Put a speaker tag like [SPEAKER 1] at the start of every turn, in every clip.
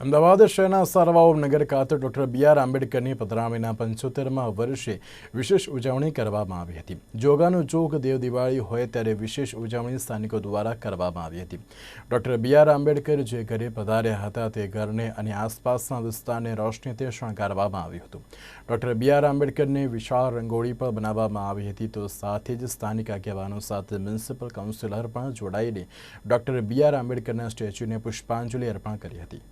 [SPEAKER 1] અમદાવાદ શહેરના સારવાઓ નગર ખાતે doctor B R આંબેડકરની પધરામણીના પંચોતેરમાં વર્ષે વિશેષ ઉજવણી કરવામાં આવી હતી. જોગાનું ચોક દેવ દિવાળી હોય ત્યારે વિશેષ ઉજવણી સ્થાનિકો દ્વારા કરવામાં આવી હતી. ડોક્ટર બી આર આંબેડકર જે ઘરે પધાર્યા હતા તે ઘરને અને આસપાસના વિસ્તારને રોશનીથી શણગારવામાં આવ્યું હતું. ડોક્ટર બી આર આંબેડકરને વિશાળ રંગોળી પણ બનાવવામાં આવી હતી તો સાથે જ સ્થાનિક આગેવાનો સાથે મ્યુનિસિપલ કાઉન્સિલર પણ જોડાઈને ડોક્ટર બી આર આંબેડકરના સ્ટેચ્યુને પુષ્પાંજલિ અર્પણ કરી હતી.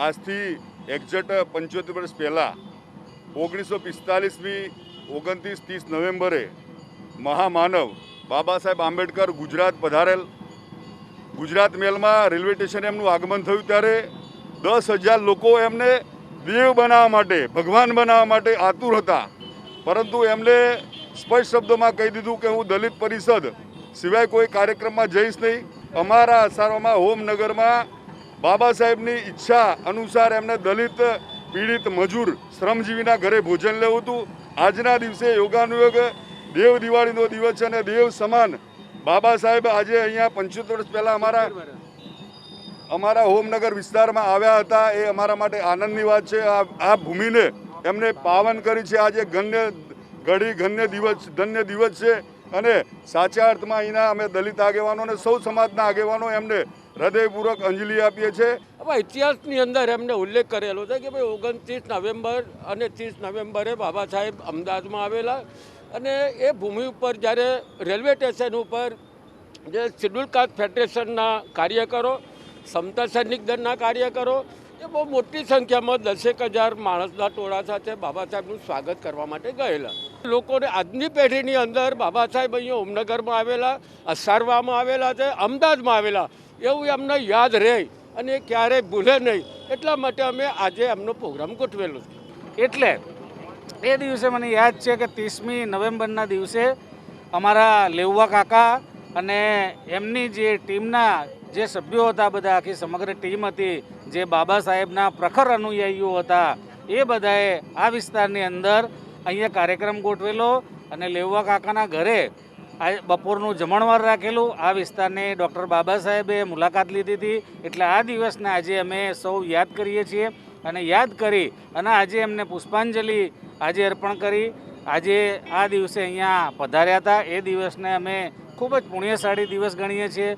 [SPEAKER 2] આજથી એક્ઝેક્ટ પંચોતેર વર્ષ પહેલાં ઓગણીસો પિસ્તાલીસમી ઓગણત્રીસ ત્રીસ નવેમ્બરે, મહામાનવ બાબા સાહેબ આંબેડકર ગુજરાત પધારેલ. ગુજરાત મેલમાં રેલવે સ્ટેશને એમનું આગમન થયું ત્યારે દસ હજાર લોકો એમને દેવ બનાવવા માટે, ભગવાન બનાવવા માટે આતુર હતા. પરંતુ એમને સ્પષ્ટ શબ્દોમાં કહી દીધું કે હું દલિત પરિષદ સિવાય કોઈ કાર્યક્રમમાં જઈશ નહીં. અમારા અસારોમાં હોમનગરમાં બાબા સાહેબની ઈચ્છા અનુસાર એમને દલિત, પીડિત, મજૂર, શ્રમજીવીના ઘરે ભોજન લેવું હતું. આજના દિવસે યોગાનુયોગ દેવ દિવાળીનો દિવસ છે અને દેવ સમાન. બાબા સાહેબ આજે અહીંયા પંચોતેર વર્ષ પહેલાં અમારા અમારા હોમનગર વિસ્તારમાં આવ્યા હતા. એ અમારા માટે આનંદની વાત છે. આ ભૂમિને એમને પાવન કરી છે. આજે ગણ્ય ઘડી ગણ્ય દિવસ, ધન્ય દિવસ છે. અને સાચા અર્થમાં અહીંના અમે દલિત આગેવાનો અને સૌ સમાજના આગેવાનો એમને હૃદયપૂર્વક અંજલિ આપીએ છીએ
[SPEAKER 3] હવે ઇતિહાસની અંદર એમને ઉલ્લેખ કરેલો છે કે ભાઈ ઓગણત્રીસ નવેમ્બર અને ત્રીસ નવેમ્બરે બાબા સાહેબ અમદાવાદમાં આવેલા અને એ ભૂમિ ઉપર જ્યારે રેલવે સ્ટેશન ઉપર જે શિડ્યુલ કાસ્ટ ફેડરેશનના કાર્યકરો, સમતા સૈનિક દળના કાર્યકરો, એ બહુ મોટી સંખ્યામાં દસેક હજાર માણસના ટોળા સાથે બાબા સાહેબનું સ્વાગત કરવા માટે ગયેલા. લોકોને આજની પેઢીની અંદર બાબા સાહેબ અહીંયા ઓમનગરમાં આવેલા, અસારવામાં આવેલા છે, અમદાવાદમાં આવેલા. એવું એમને યાદ રહે અને એ ક્યારેય ભૂલે નહીં. એટલા માટે અમે આજે એમનો પ્રોગ્રામ ગોઠવેલો છે.
[SPEAKER 4] એટલે એ દિવસે મને યાદ છે કે ત્રીસમી નવેમ્બરના દિવસે અમારા લેવવા કાકા અને એમની જે ટીમના જે સભ્યો હતા બધા, આખી સમગ્ર ટીમ હતી, જે બાબા સાહેબના પ્રખર અનુયાયીઓ હતા, એ બધાએ આ વિસ્તારની અંદર અહીંયા કાર્યક્રમ ગોઠવેલો અને લેવવા કાકાના ઘરે આ બપોરનું જમણવાર રાખેલું. આ વિસ્તારને ડૉક્ટર બાબા સાહેબે મુલાકાત લીધી હતી. એટલે આ દિવસને આજે અમે સૌ યાદ કરીએ છીએ અને યાદ કરી અને આજે એમને પુષ્પાંજલિ આજે અર્પણ કરી. આજે આ દિવસે અહીંયા પધાર્યા હતા. એ દિવસને અમે ખૂબ જ પુણ્યશાળી દિવસ ગણીએ છીએ.